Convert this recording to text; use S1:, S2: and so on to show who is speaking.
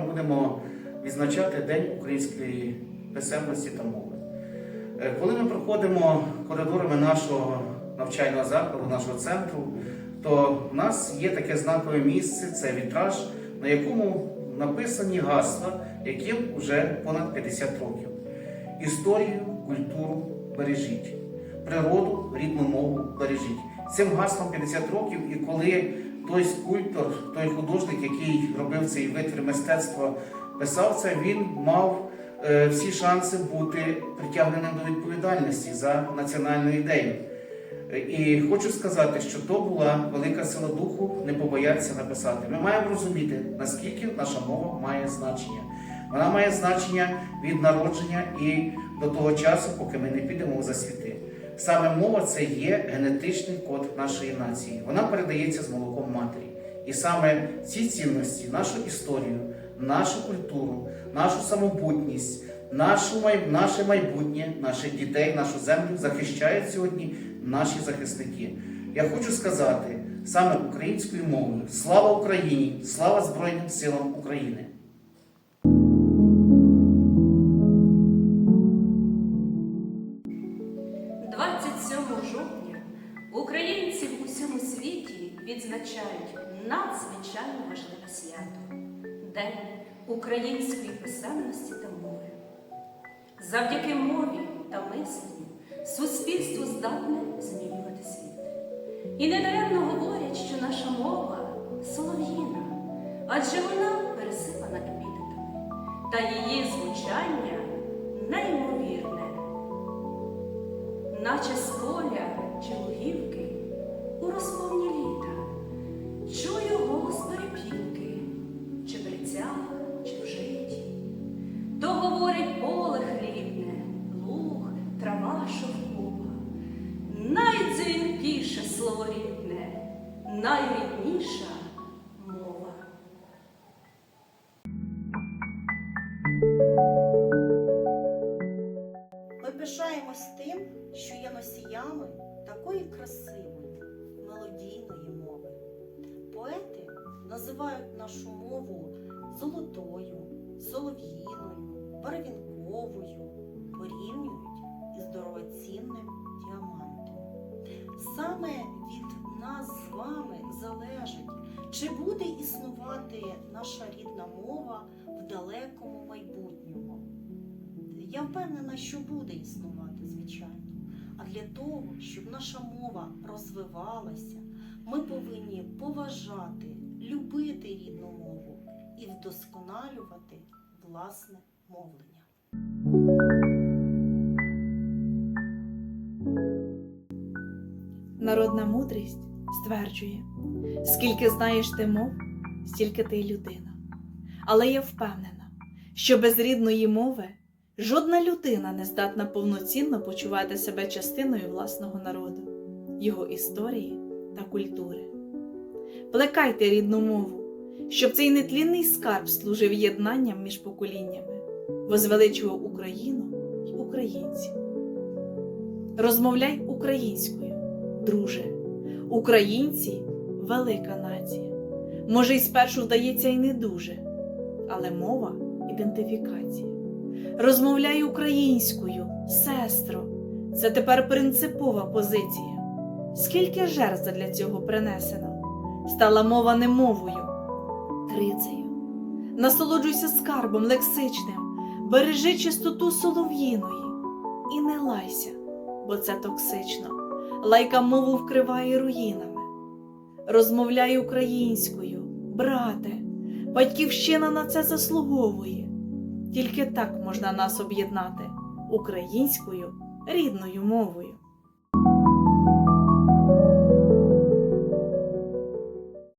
S1: будемо відзначати День української писемності та мови. Е, Коли ми проходимо коридорами нашого навчального закладу, нашого центру, то в нас є таке знакове місце це вітраж, на якому написані гасла, яким вже понад 50 років. Історію, культуру бережіть, природу, рідну мову бережіть. Цим гаслом 50 років, і коли той скульптор, той художник, який робив цей витвір мистецтва, писав це, він мав е, всі шанси бути притягненим до відповідальності за національну ідею. Е, І хочу сказати, що то була велика сила духу не побоятися написати. Ми маємо розуміти, наскільки наша мова має значення. Вона має значення від народження і до того часу, поки ми не підемо у засвіти. Саме мова це є генетичний код нашої нації. Вона передається з молоком матері. І саме ці цінності, нашу історію, нашу культуру, нашу самобутність, нашу наше майбутнє, наших дітей, нашу землю захищають сьогодні наші захисники. Я хочу сказати саме українською мовою: слава Україні! Слава Збройним силам України!
S2: – 27 жовтня українці в усьому світі відзначають надзвичайно важливе свято День української писемності та мови. Завдяки мові та мисленню суспільство здатне змінювати світ. І недаремно говорять, що наша мова солов'їна, адже вона пересипана епітетами, та її звучання неймовірне наче слово рідне, найрідніша мова.
S3: Ми пишаємось тим, що є носіями такої красивої, мелодійної мови. Поети називають нашу мову золотою, солов'їною, барвінковою, порівнюють із дорогоцінним діамантом. Саме від нас з вами залежить, чи буде існувати наша рідна мова в далекому майбутньому. Я впевнена, що буде існувати, звичайно. А для того, щоб наша мова розвивалася, ми повинні поважати, любити рідну мову і вдосконалювати власне мовлення.
S4: Народна мудрість стверджує, скільки знаєш ти мов, стільки ти людина. Але я впевнена, що без рідної мови жодна людина не здатна повноцінно почувати себе частиною власного народу, його історії та культури. Плекайте рідну мову, щоб цей нетлінний скарб служив єднанням між поколіннями, возвеличував Україну й українців. Розмовляй українською друже, українці велика нація. Може, й спершу вдається й не дуже, але мова ідентифікація. Розмовляй українською, сестро, це тепер принципова позиція. Скільки жертв для цього принесено? Стала мова не мовою, крицею. Насолоджуйся скарбом лексичним, бережи чистоту солов'їної і не лайся, бо це токсично лайка мову вкриває руїнами. Розмовляй українською, брате, батьківщина на це заслуговує. Тільки так можна нас об'єднати українською рідною мовою.